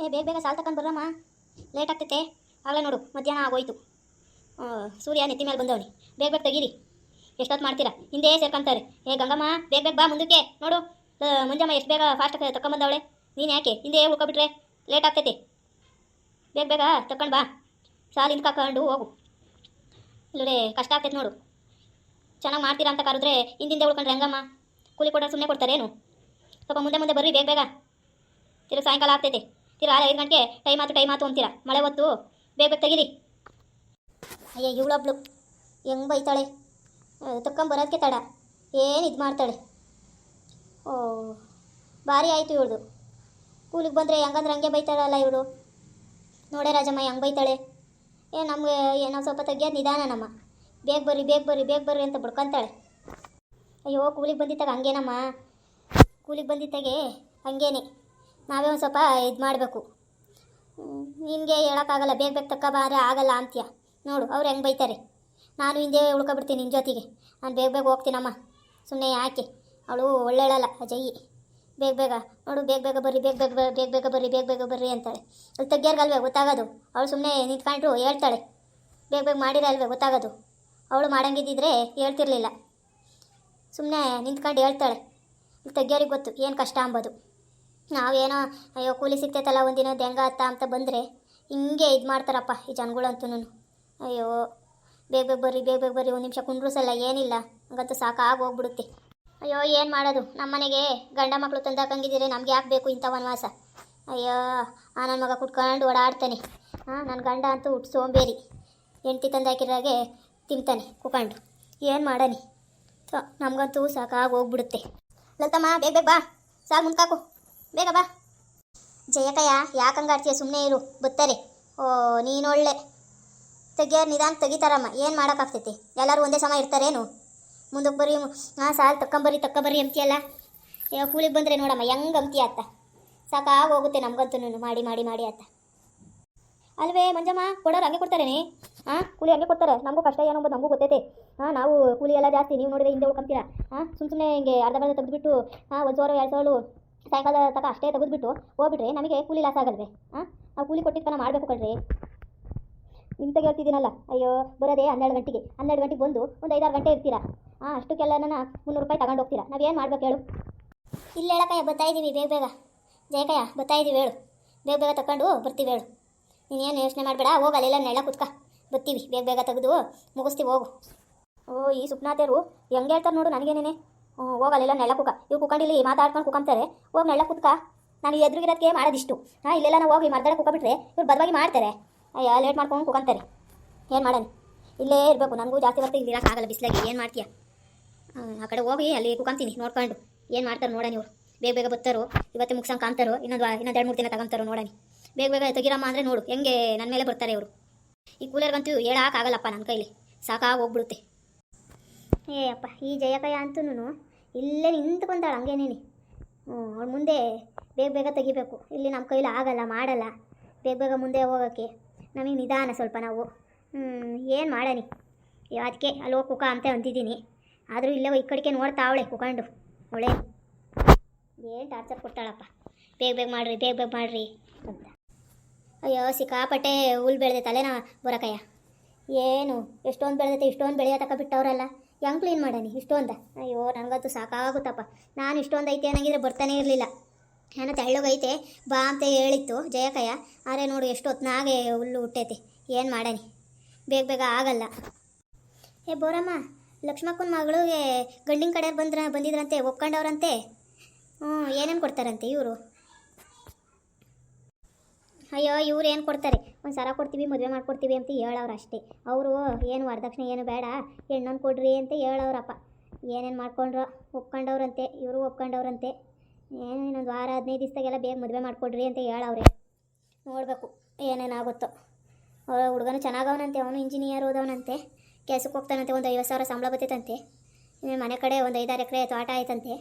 ಏ, ಬೇಗ ಬೇಗ ಸಾಲ್ ತಕೊಂಡು ಬರಮ್ಮ ಲೇಟ್ ಆಗ್ತೈತೆ. ಆಗಲೇ ನೋಡು, ಮಧ್ಯಾಹ್ನ ಆಗೋಯ್ತು. ಸೂರ್ಯ ನೆತ್ತಿ ಮೇಲೆ ಬಂದವನಿ ಬೇಗ ಬೇಗ ತೆಗೀರಿ. ಎಷ್ಟೊತ್ತು ಮಾಡ್ತೀರಾ? ಹಿಂದೆ ಸೇರ್ಕೊಂತಾರೆ ಏ, ಗಂಗಮ್ಮ, ಬೇಗ ಬೇಗ ಬಾ ಮುಂದಕ್ಕೆ. ನೋಡು. ಮುಂಜಮ್ಮ ಎಷ್ಟು ಬೇಗ ಫಾಸ್ಟಾಗಿ ತಗೊಂಬಂದವಳೆ ನೀನು ಯಾಕೆ? ಹಿಂದೆ ಉಳ್ಕೊಬಿಟ್ರೆ ಲೇಟ್ ಆಗ್ತೈತೆ. ಬೇಗ ಬೇಗ ತಕೊಂಡು ಬಾ. ಸಾಲು ಹಿಂದೆ ಕಾಕೊಂಡು ಹೋಗು. ಇಲ್ಲ ಕಷ್ಟ ಆಗ್ತೈತೆ ನೋಡು. ಚೆನ್ನಾಗಿ ಮಾಡ್ತೀರಾ ಅಂತ ಕರೆದ್ರೆ ಹಿಂದಿಂದೆ ಉಳ್ಕೊಂಡ್ರೆ ಹೆಂಗಮ್ಮ? ಕೂಲಿ ಕೊಡೋರು ಸುಮ್ಮನೆ ಕೊಡ್ತಾರೇನು? ಸ್ವಲ್ಪ ಮುಂದೆ ಮುಂದೆ ಬರ್ರಿ, ಬೇಗ ಬೇಗ. ತಿರುಗಿ ಸಾಯಂಕಾಲ ಆಗ್ತೈತೆ. ತಿರು ಐದು ಗಂಟೆಗೆ ಟೈಮ್ ಆತು ಟೈಮ್ ಆತು ಅಂತೀರ? ಮಳೆ ಹೊತ್ತು, ಬೇಗ ಬೇಗ ತೆಗೀರಿ. ಅಯ್ಯ, ಇವಳೊಬ್ಳು ಹೆಂಗೆ ಬೈತಾಳೆ? ತಕ್ಕೊಂಬರೋದಕ್ಕೆ ತಡ. ಏನು ಇದು ಮಾಡ್ತಾಳೆ? ಓ, ಭಾರಿ ಆಯಿತು ಇವಳು ಕೂಲಿಗೆ ಬಂದರೆ ಹೆಂಗಂದ್ರೆ ಹಂಗೆ ಬೈತಾಳಲ್ಲ ಇವಳು. ನೋಡೇ ರಾಜಮ್ಮ ಹೆಂಗೆ ಬೈತಾಳೆ. ಏ, ನಮಗೆ ಏನೋ ಸ್ವಲ್ಪ ತೆಗಿಯೋದು ನಿಧಾನ ನಮ್ಮ. ಬೇಗ ಬರ್ರಿ ಬೇಗ ಬರ್ರಿ ಬೇಗ ಬರ್ರಿ ಅಂತ ಬಡ್ಕೊಂತಾಳೆ. ಅಯ್ಯೋ ಕೂಲಿಗೆ ಬಂದಿದ್ದಾಗ ಹಂಗೇನಮ್ಮ? ಕೂಲಿಗೆ ಬಂದಿದ್ದಾಗೆ ಹಂಗೇನೆ. ನಾವೇ ಒಂದು ಸ್ವಲ್ಪ ಇದು ಮಾಡಬೇಕು. ನಿನಗೆ ಹೇಳೋಕ್ಕಾಗಲ್ಲ, ಬೇಗ ಬೇಗ ತಕ್ಕ ಬಾರೆ ಆಗಲ್ಲ ಅಂತ್ಯ. ನೋಡು, ಅವ್ರು ಹೆಂಗೆ ಬೈತಾರೆ. ನಾನು ಹಿಂದೆ ಉಳ್ಕೊಬಿಡ್ತೀನಿ ನಿನ್ನ ಜೊತೆಗೆ. ನಾನು ಬೇಗ ಬೇಗ ಹೋಗ್ತೀನಮ್ಮ. ಸುಮ್ಮನೆ ಯಾಕೆ? ಅವಳು ಒಳ್ಳೆಯಳಲ್ಲ ಅಜಯ್ಯಿ ಬೇಗ ಬೇಗ, ನೋಡು, ಬೇಗ ಬೇಗ ಬರ್ರಿ, ಬೇಗ ಬೇಗ ಬೇಗ ಬೇಗ ಬರ್ರಿ, ಬೇಗ ಬೇಗ ಬರ್ರಿ ಅಂತಾಳೆ. ಅಲ್ಲಿ ತೆಗ್ಯಾರ್ಗಲ್ವೇ, ಗೊತ್ತಾಗೋದು. ಅವಳು ಸುಮ್ಮನೆ ನಿಂತ್ಕೊಂಡ್ರು ಹೇಳ್ತಾಳೆ. ಬೇಗ ಬೇಗ ಮಾಡಿರಲ್ವೇ ಗೊತ್ತಾಗೋದು. ಅವಳು ಮಾಡಂಗಿದ್ದಿದ್ರೆ ಹೇಳ್ತಿರ್ಲಿಲ್ಲ. ಸುಮ್ಮನೆ ನಿಂತ್ಕೊಂಡು ಹೇಳ್ತಾಳೆ. ಇಲ್ಲಿ ತೆಗಿಯೋರಿಗೆ ಗೊತ್ತು, ಏನು ಕಷ್ಟ ಅಂಬೋದು. ನಾವೇನೋ, ಅಯ್ಯೋ, ಕೂಲಿ ಸಿಗ್ತೈತಲ್ಲ, ಒಂದಿನ ಹೆಂಗ ಅತ್ತ ಅಂತ ಬಂದರೆ ಹಿಂಗೆ ಇದು ಮಾಡ್ತಾರಪ್ಪ ಈ ಜನಗಳಂತೂ ಅಯ್ಯೋ, ಬೇಗ ಬೇಗ ಬರ್ರಿ, ಬೇಗ ಬೇಗ ಬರ್ರಿ, ಒಂದು ನಿಮಿಷ ಕುಂಡ್ರಸಲ್ಲ, ಏನಿಲ್ಲ. ಹಂಗಂತೂ ಸಾಕಾಗಿ ಹೋಗ್ಬಿಡುತ್ತೆ. ಅಯ್ಯೋ, ಏನು ಮಾಡೋದು? ನಮ್ಮ ಮನೆಗೆ ಗಂಡ ಮಕ್ಕಳು ತಂದಾಕಂಗಿದ್ದೀರಿ, ನಮ್ಗೆ ಯಾಕೆ ಬೇಕು ಇಂಥ ವನವಾಸ? ಅಯ್ಯೋ, ಆ ನನ್ನ ಮಗ ಕುಟ್ಕೊಂಡು ಓಡಾಡ್ತಾನೆ. ಹಾಂ ನನ್ನ ಗಂಡ ಅಂತೂ ಹುಟ್ಟು ಸೋಂಬೇರಿ. ಹೆಂಡ್ತಿ ತಂದಾಕಿರಾಗೆ ತಿಂತಾನೆ, ಕುಕೊಂಡು. ಏನು ಮಾಡಾನಿ ಸೊ ನಮಗಂತೂ ಸಾಕಾಗಿ ಹೋಗ್ಬಿಡುತ್ತೆ. ಲತಮ್ಮ ಬೇಗ ಬೇಗ ಬಾ. ಸಾಕು ಮುಂದ್ಕಾಕು. ಬೇಗ ಬಾ. ಜಯಕಯ್ಯ ಯಾಕಂಗಾಡ್ತೀಯ ಸುಮ್ಮನೆ ಇರು, ಬತ್ತಾರೆ. ಓ ನೀನೊಳ್ಳೆ ತೆಗಿಯೋರು ನಿಧಾನ ತೆಗಿತಾರಮ್ಮ, ಏನು ಮಾಡೋಕ್ಕಾಗ್ತೈತಿ? ಎಲ್ಲರೂ ಒಂದೇ ಸಮ ಇರ್ತಾರೇನು? ಮುಂದಕ್ಕೆ ಬರೀ ಹಾಂ ಸಾಲು ತಕ್ಕಂಬರಿ ತಕ್ಕಂಬರಿ ಅಂತೀಯಲ್ಲ? ಏ ಕೂಲಿಗೆ ಬಂದರೆ ನೋಡಮ್ಮ, ಹೆಂಗೆ ಅಂತೀಯ ಅತ್ತ? ಸಾಕಾಗಿ ಹೋಗುತ್ತೆ ನಮಗಂತೂ ಮಾಡಿ ಮಾಡಿ ಮಾಡಿ ಅತ್ತ. ಅಲ್ವೇ ಮಂಜಮ್ಮ, ಕೊಡೋರು ಹಂಗೆ ಕೊಡ್ತಾರೇನೆ? ಹಾಂ ಕೂಲಿ ಹಂಗೆ ಕೊಡ್ತಾರೆ. ನಮಗೂ ಕಷ್ಟ ಏನೋ ನಮಗೂ ಗೊತ್ತೈತೆ. ಹಾಂ ನಾವು ಕೂಲಿ ಎಲ್ಲ ಜಾಸ್ತಿ, ನೀವು ನೋಡಿದ್ರೆ ಹಿಂದೆ ಉಳ್ಕೊಂತೀರಾ. ಹಾಂ ಸುಮ್ಮ ಸುಮ್ಮನೆ ಹಿಂಗೆ ಅರ್ಧ ಬರ್ಧ ತೆಗೆದುಬಿಟ್ಟು ಹಾಂ ಒಂದು ಸಾವಿರ ಎರಡು ಸಾವಿರ ಸಾಯಂಕಾಲ ತನಕ ಅಷ್ಟೇ ತೆಗೆದುಬಿಟ್ಟು ಹೋಗ್ಬಿಟ್ರೆ ನಮಗೆ ಕೂಲಿ ಲಾಸ್ ಆಗಲ್ವೇ? ಹಾಂ? ನಾವು ಕೂಲಿ ಕೊಟ್ಟಿದ್ದನ್ನ ಮಾಡಬೇಕು ಕಣ್ರಿ. ನಿಂತಾಗ ಹೇಳ್ತಿದ್ದೀನಲ್ಲ? ಅಯ್ಯೋ, ಬರೋದೇ ಹನ್ನೆರಡು ಗಂಟೆಗೆ. ಹನ್ನೆರಡು ಗಂಟೆಗೆ ಬಂದು ಒಂದು ಐದಾರು ಗಂಟೆ ಇರ್ತೀರಾ? ಹಾಂ ಅಷ್ಟಕ್ಕೆಲ್ಲ ಮುನ್ನೂರು ರೂಪಾಯಿ ತಗೊಂಡು ಹೋಗ್ತೀರಾ? ನಾವೇನು ಮಾಡ್ಬೇಕು ಹೇಳು? ಇಲ್ಲ ಹೇಳಕ್ಕಯ್ಯ ಬರ್ತಾ ಇದ್ದೀವಿ ಬೇಗ ಬೇಗ. ಜಯಕಯ್ಯ, ಬರ್ತಾ ಇದ್ದೀವಿ ಹೇಳು. ಬೇಗ ಬೇಗ ತಗೊಂಡು ಬರ್ತೀವಿ ಹೇಳು. ನೀನೇನು ಯೋಚನೆ ಮಾಡಬೇಡ, ಹೋಗು, ಅಲ್ಲೆಲ್ಲ ನೆಳ ಕುತ್ಕ. ಬರ್ತೀವಿ, ಬೇಗ ಬೇಗ ತೆಗೆದು ಮುಗಿಸ್ತೀವಿ, ಹೋಗು. ಓ, ಈ ಸುಪ್ನಾಥೇರು ಹೆಂಗೆ ಹೇಳ್ತಾರೆ ನೋಡು ನನಗೇನೇನೆ. ಹೋಗಲ್ಲ ನೆಳ ಕುಕ್ಕ ಇವ್ರು ಕುತ್ಕೊಂಡು ಇಲ್ಲಿ ಮಾತಾಡ್ಕೊಂಡು ಕುಕ್ಕಂತಾರೆ ಹೋಗಿ ನೆಳ ಕುತ್ಕ. ನಾನು ಎದುರುಗಿರೋದಕ್ಕೆ ಮಾಡೋದಿಷ್ಟು. ಹಾಂ, ಇಲ್ಲೆಲ್ಲ ನಾವು ಹೋಗಿ ಮರ್ದಾಡ ಕುಕ್ಕಬಿಟ್ರೆ ಇವ್ರು ಬದವಾಗಿ ಮಾಡ್ತಾರೆ. ಅಯ್ಯ, ಲೇಟ್ ಮಾಡ್ಕೊಂಡು ಕುಕ್ಕಂತಾರೆ ಏನು ಮಾಡೋಣ? ಇಲ್ಲೇ ಇರಬೇಕು. ನನಗೂ ಜಾಸ್ತಿ ಬರ್ತಾ ಇಲ್ಲಿ ಇರೋಕ್ಕಾಗಲ್ಲ ಬಿಸಿಲಾಗಿ. ಏನು ಮಾಡ್ತೀಯ? ಆ ಕಡೆ ಹೋಗಿ ಅಲ್ಲಿ ಕುಕ್ಕಂತೀನಿ ನೋಡ್ಕೊಂಡು. ಏನು ಮಾಡ್ತಾರೆ ನೋಡೋಣ ಇವರು. ಬೇಗ ಬೇಗ ಬರ್ತಾರೋ ಇವತ್ತು ಮುಗ್ಸಂಗೆ ಕಾಣ್ತಾರೋ, ಇನ್ನೊಂದು ಇನ್ನೊಂದು ಎರಡು ಮೂರು ದಿನ ತಗೊಂತಾರೋ ನೋಡೋಣ. ಬೇಗ ಬೇಗ ತೆಗಿರಮ್ಮ ಅಂದರೆ ನೋಡು, ಹೆಂಗೆ ನನ್ನ ಮೇಲೆ ಬರ್ತಾರೆ ಇವರು. ಈ ಕೂಲರ್ಗಂತೂ ಹೇಳೋಕ್ಕಾಗಲ್ಲಪ್ಪ ನನ್ನ ಕೈಲಿ. ಸಾಕಾಗಿ ಹೋಗ್ಬಿಡುತ್ತೆ. ಏ ಅಪ್ಪ, ಈ ಜಯಕಯ ಅಂತೂ ಇಲ್ಲೇ ನಿಂತ್ಕೊಂತಾಳೆ ಹಂಗೇನೇನಿ ಹ್ಞೂ ಅವ್ಳು ಮುಂದೆ ಬೇಗ ಬೇಗ ತೆಗಿಬೇಕು. ಇಲ್ಲಿ ನಮ್ಮ ಕೈಲಿ ಆಗಲ್ಲ, ಮಾಡಲ್ಲ. ಬೇಗ ಬೇಗ ಮುಂದೆ ಹೋಗೋಕ್ಕೆ. ನಮಗೆ ನಿಧಾನ ಸ್ವಲ್ಪ ನಾವು. ಏನು ಮಾಡನಿ ಅದಕ್ಕೆ ಅಲ್ಲಿ ಹೋಗಿ ಕುಕ ಅಂತ ಅಂತಿದ್ದೀನಿ ಆದರೂ ಇಲ್ಲೇ ಈ ಕಡೆಗೆ ನೋಡ್ತಾ ಅವಳೆ, ಕುಕಂಡು. ಅವಳೆ. ಏನು ಟಾರ್ಚರ್ ಕೊಡ್ತಾಳಪ್ಪ ಬೇಗ ಬೇಗ ಮಾಡಿರಿ, ಬೇಗ ಬೇಗ ಮಾಡಿರಿ ಅಂತ. ಅಯ್ಯೋ, ಸಿಕ್ಕಾಪಟ್ಟೆ ಹುಲ್ ಬೆಳೆದೈತೆ ಅಲ್ಲೇನ ಬರೋಕಯ್ಯ. ಏನು, ಎಷ್ಟೊಂದು ಬೆಳೆದೈತೆ, ಇಷ್ಟೊಂದು ಬೆಳೆಯತಕ್ಕ ಬಿಟ್ಟವ್ರಲ್ಲ. ಹೆಂಗೆ ಕ್ಲೀನ್ ಮಾಡಾನಿ ಇಷ್ಟೊಂದ? ಅಯ್ಯೋ ನನಗಂತೂ ಸಾಕಾಗುತ್ತಪ್ಪ. ನಾನು ಇಷ್ಟೊಂದು ಐತೆ ಅನ್ನಂಗಿದ್ರೆ ಬರ್ತಾನೆ ಇರಲಿಲ್ಲ. ಏನೋ ತೆಳ್ಳಗೈತೆ, ಬಾ ಅಂತ ಹೇಳಿತ್ತು ಜಯಕಯ್ಯ. ಆದರೆ ನೋಡು, ಎಷ್ಟು ಎಷ್ಟೊತ್ತಿನಾಗೆ ಹುಲ್ಲು ಹುಟ್ಟೈತೆ. ಏನು ಮಾಡಾನಿ ಬೇಗ ಬೇಗ ಆಗಲ್ಲ. ಏ, ಬೋರಮ್ಮ, ಲಕ್ಷ್ಮಕ್ಕನ ಮಗಳಿಗೆ ಗಂಡಿನ ಕಡೆ ಬಂದ್ರ, ಬಂದಿದ್ರಂತೆ, ಒಪ್ಕೊಂಡವ್ರಂತೆ? ಹ್ಞೂ ಏನೇನು ಕೊಡ್ತಾರಂತೆ ಇವರು? ಅಯ್ಯೋ, ಇವ್ರು ಏನು ಕೊಡ್ತಾರೆ? ಒಂದು ಸರ ಕೊಡ್ತೀವಿ, ಮದುವೆ ಮಾಡ್ಕೊಡ್ತೀವಿ ಅಂತ ಹೇಳವ್ರು ಅಷ್ಟೇ. ಅವರು, ಏನು ವರದಕ್ಷಿಣೆ ಏನು ಬೇಡ ಹೆಣ್ಣೊಂದು ಕೊಡ್ರಿ ಅಂತ ಹೇಳವ್ರಪ್ಪ. ಏನೇನು ಮಾಡ್ಕೊಂಡ್ರು? ಒಪ್ಕೊಂಡವ್ರಂತೆ, ಇವರು ಒಪ್ಕೊಂಡವ್ರಂತೆ. ಏನು ಇನ್ನೊಂದು ವಾರ, ಹದಿನೈದು ದಿವಸದಾಗೆಲ್ಲ ಬೇಗ ಮದುವೆ ಮಾಡಿಕೊಡ್ರಿ ಅಂತ ಹೇಳವ್ರೆ. ನೋಡಬೇಕು ಏನೇನಾಗುತ್ತೋ. ಅವ್ರ ಹುಡುಗನು ಚೆನ್ನಾಗವನಂತೆ, ಅವನು ಇಂಜಿನಿಯರ್ ಓದವನಂತೆ. ಕೆಲಸಕ್ಕೆ ಹೋಗ್ತಾನಂತೆ, ಒಂದು ಐವತ್ತು ಸಾವಿರ ಸಂಬಳ ಬರ್ತೈತಂತೆ ಮನೆ ಕಡೆ ಒಂದು ಐದಾರು ಎಕರೆ ತೋಟ ಆಯ್ತಂತೆ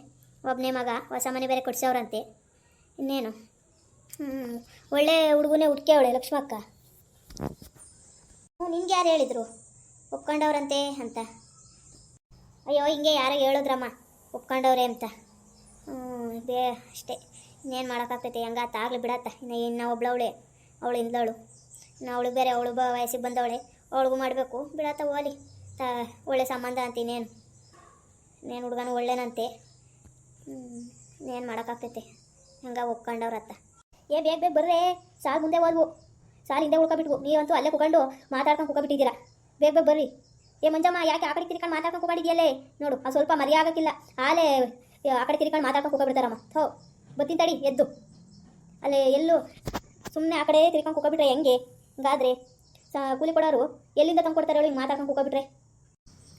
ಒಬ್ಬನೇ ಮಗ, ಹೊಸ ಮನೆ ಬೇರೆ ಕೊಡಿಸೋರಂತೆ ಇನ್ನೇನು? ಹ್ಞೂ ಒಳ್ಳೆ ಹುಡುಗನೇ ಅವಳೆ ಲಕ್ಷ್ಮಕ್ಕ. ಹ್ಞೂ ಯಾರು ಹೇಳಿದ್ರು? ಒಪ್ಕೊಂಡವ್ರಂತೆ ಅಂತ. ಅಯ್ಯೋ, ಹಿಂಗೆ ಯಾರೋ ಹೇಳಿದ್ರಮ್ಮ. ಒಪ್ಕೊಂಡವ್ರೆ ಅಂತ. ಹ್ಞೂ ಬೇ ಅಷ್ಟೇ. ಇನ್ನೇನು ಮಾಡೋಕ್ಕಾಗ್ತೈತೆ? ಹೆಂಗ ತಾಗ್ಲಿ ಬಿಡತ್ತ ಇನ್ನು ಇನ್ನು ಒಬ್ಳವಳೆ ಅವಳು? ಇಂದವಳು ಇನ್ನು ಅವಳು ಬೇರೆ ಅವಳು ಬ ವಯಸ್ಸಿಗೆ ಬಂದವಳೆ. ಅವಳಿಗೂ ಮಾಡಬೇಕು. ಬಿಡತ್ತ ಹೋಲಿ ತ, ಒಳ್ಳೆ ಸಂಬಂಧ ಅಂತ ಇನ್ನೇನು. ಹುಡುಗನು ಒಳ್ಳೆನಂತೆ. ಇನ್ನೇನು ಮಾಡೋಕ್ಕಾಗ್ತೈತೆ? ಹಂಗ ಒಪ್ಕೊಂಡವ್ರತ್ತ. ಏ ಬೇಗ ಬೇಗ ಬರ್ರೆ? ಸಾಲು ಮುಂದೆ ಹೋದ್ವು ಸಾಲು ಹಿಂದೆ ಉಳ್ಕೊಬಿಟ್ವು. ನೀವಂತೂ ಅಲ್ಲೇ ಕುಕೊಂಡು ಮಾತಾಡ್ಕೊಂಡು ಕುಕ್ಕೊಬಿಟ್ಟಿದ್ದೀರಾ ಬೇಗ ಬೇಗ ಬರ್ರಿ. ಏ ಮಂಜಮ್ಮ, ಯಾಕೆ ಆ ಕಡೆ ತಿರ್ಕೊಂಡು ಮಾತಾಡ್ಕೊಂಡು ಕುಕೊಂಡಿದೆಯಲ್ಲೇ ನೋಡು ಆ ಸ್ವಲ್ಪ ಮರಿ ಆಗಕ್ಕಿಲ್ಲ. ಆಲೇ ಆ ಕಡೆ ತಿರ್ಕೊಂಡು ಮಾತಾಡ್ಕೊಂಡು ಕುಕೊಬಿಡ್ತಾರಮ್ಮ ಥೋ ಬತ್ತೀನಿ ತಡಿ, ಎದ್ದು. ಅಲ್ಲೇ ಎಲ್ಲೂ ಸುಮ್ಮನೆ ಆ ಕಡೆ ತಿರ್ಕೊಂಡು ಕುಕ್ಕೊಬಿಟ್ರೆ ಹೆಂಗೆ? ಹಿಂಗಾದ್ರೆ, ಸ, ಕೂಲಿ ಕೊಡೋರು ಎಲ್ಲಿಂದ ತಂದು ಕೊಡ್ತಾರೆ ಹೇಳಿ ಮಾತಾಡ್ಕೊಂಡು ಕುಕೊಬಿಟ್ರೆ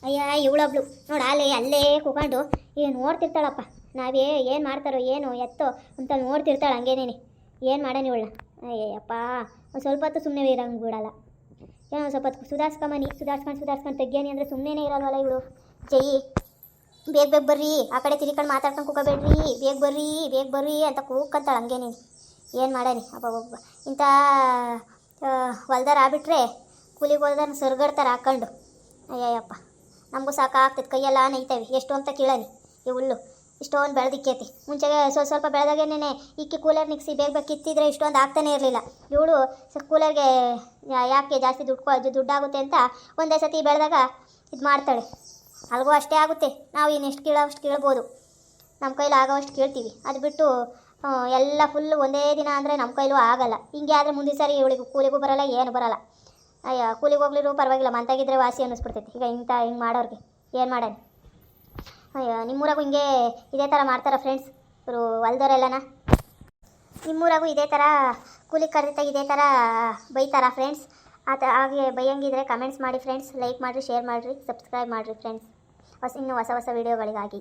ಅಯ್ಯ, ಇವಳೊಬ್ಳು. ನೋಡು ಅಲ್ಲೇ ಅಲ್ಲೇ ಕುಕೊಂಡು ಏನು ನೋಡ್ತಿರ್ತಾಳಪ್ಪ. ನಾವೇ ಏನು ಮಾಡ್ತಾರೋ, ಏನು ಎತ್ತೋ ಅಂತ ನೋಡ್ತಿರ್ತಾಳೆ ಹಂಗೇನೇನೆ. ಏನು ಮಾಡೋಣ ಇವಳನ್ನ ಅಯ್ಯಪ್ಪ ಒಂದು ಸ್ವಲ್ಪ ಹೊತ್ತು ಸುಮ್ಮನೆ ಇರೋಂಗೆ ಬಿಡಲ್ಲ. ಏನೋ ಒಂದು ಸ್ವಲ್ಪ ಹೊತ್ತು ಸುಧಾರ್ಸ್ಕೊಂಬನಿ ಸುಧಾರ್ಸ್ಕೊಂಡು ಸುಧಾರ್ಸ್ಕೊಂಡು, ತೆಗ್ಯಾನಿ ಅಂದರೆ ಸುಮ್ಮನೆ ಇರೋಲ್ವಲ್ಲ ಇವಳು? ಜೈ, ಬೇಗ ಬೇಗ ಬರ್ರಿ, ಆ ಕಡೆ ತಿರ್ಕೊಂಡು ಮಾತಾಡ್ಕೊಂಡು ಕೂಕೋಬೇಡ್ರಿ ಬೇಗ ಬರ್ರಿ ಬೇಗ ಬರ್ರಿ ಅಂತ ಕೂಕ್ಕಂತಾಳೆ ನೀನು ಏನು ಅಪ್ಪ ಅಬ್ಬಬ್ಬ ಇಂಥ ಹೊಲ್ದಾರ ಆಗ್ಬಿಟ್ರೆ ಕೂಲಿಗೆ ಹೊಲ್ದಾರ ಸರ್ಗಡ್ತಾರೆ ಹಾಕ್ಕೊಂಡು ಅಯ್ಯಯ್ಯಪ್ಪ, ನಮಗೂ ಸಾಕಾಗ್ತದೆ ಕೈಯೆಲ್ಲ ನೈತವೆ ಎಷ್ಟು ಅಂತ ಕೇಳನಿ ಈ ಹುಲ್ಲು. ಇಷ್ಟೊಂದು ಬೆಳೆದಿಕ್ಕೈತಿ ಮುಂಚೆಗೆ ಸ್ವಲ್ಪ ಸ್ವಲ್ಪ ಬೆಳೆದಾಗೇನೆ ಇಕ್ಕಿ ಕೂಲರ್ ನಿಕ್ಸಿ ಬೇಗ ಬೇಗ ಕಿತ್ತಿದ್ರೆ ಇಷ್ಟೊಂದು ಆಗ್ತಾನೆ ಇರಲಿಲ್ಲ. ಇವಳು ಕೂಲರ್ಗೆ ಯಾಕೆ ಜಾಸ್ತಿ ದುಡ್ಡು ದುಡ್ಡಾಗುತ್ತೆ ಅಂತ ಒಂದೇ ಸತಿ ಬೆಳೆದಾಗ ಇದು ಮಾಡ್ತಾಳೆ. ಅಲ್ಗೂ ಅಷ್ಟೇ ಆಗುತ್ತೆ. ನಾವು ಇನ್ನು ಎಷ್ಟು ಕೀಳೋ ಅಷ್ಟು ಕೀಳ್ಬೋದು. ನಮ್ಮ ಕೈಲಿ ಆಗೋವಷ್ಟು ಕೇಳ್ತೀವಿ. ಅದು ಬಿಟ್ಟು ಎಲ್ಲ ಫುಲ್ಲು ಒಂದೇ ದಿನ ಅಂದರೆ ನಮ್ಮ ಕೈಲೂ ಆಗಲ್ಲ. ಹಿಂಗೆ ಆದರೆ ಮುಂದಿನ ಸಾರಿ ಇವಳಿಗೂ ಕೂಲಿಗೂ ಬರಲ್ಲ, ಏನು ಬರಲ್ಲ. ಅಯ್ಯ ಕೂಲಿಗೆ ಹೋಗ್ಲಿರು ಪರವಾಗಿಲ್ಲ. ಮಂತಾಗಿದ್ರೆ ವಾಸಿ ಅನ್ನಿಸ್ಬಿಡ್ತೈತಿ. ಈಗ ಇಂಥ ಹಿಂಗೆ ಮಾಡೋರಿಗೆ ಏನು ಮಾಡೋಣ ಅಯ್ಯ, ನಿಮ್ಮೂರಾಗೂ ಹಿಂಗೆ ಇದೇ ಥರ ಮಾಡ್ತಾರ ಫ್ರೆಂಡ್ಸ್ ಇವರು ಹೊಲ್ದವರೆಲ್ಲನ? ನಿಮ್ಮೂರಾಗೂ ಇದೇ ಥರ ಕೂಲಿ ಕರೆದಿದ್ದಾಗ ಇದೇ ಥರ ಬೈತಾರ ಫ್ರೆಂಡ್ಸ್ ಆ ಥರ ಹಾಗೆ ಬೈಯಂಗಿದ್ರೆ ಕಮೆಂಟ್ಸ್ ಮಾಡಿ ಫ್ರೆಂಡ್ಸ್ ಲೈಕ್ ಮಾಡಿರಿ ಶೇರ್ ಮಾಡಿರಿ ಸಬ್ಸ್ಕ್ರೈಬ್ ಮಾಡಿರಿ ಫ್ರೆಂಡ್ಸ್ ಹೊಸ, ಇನ್ನೂ ಹೊಸ ಹೊಸ ವೀಡಿಯೋಗಳಿಗಾಗಿ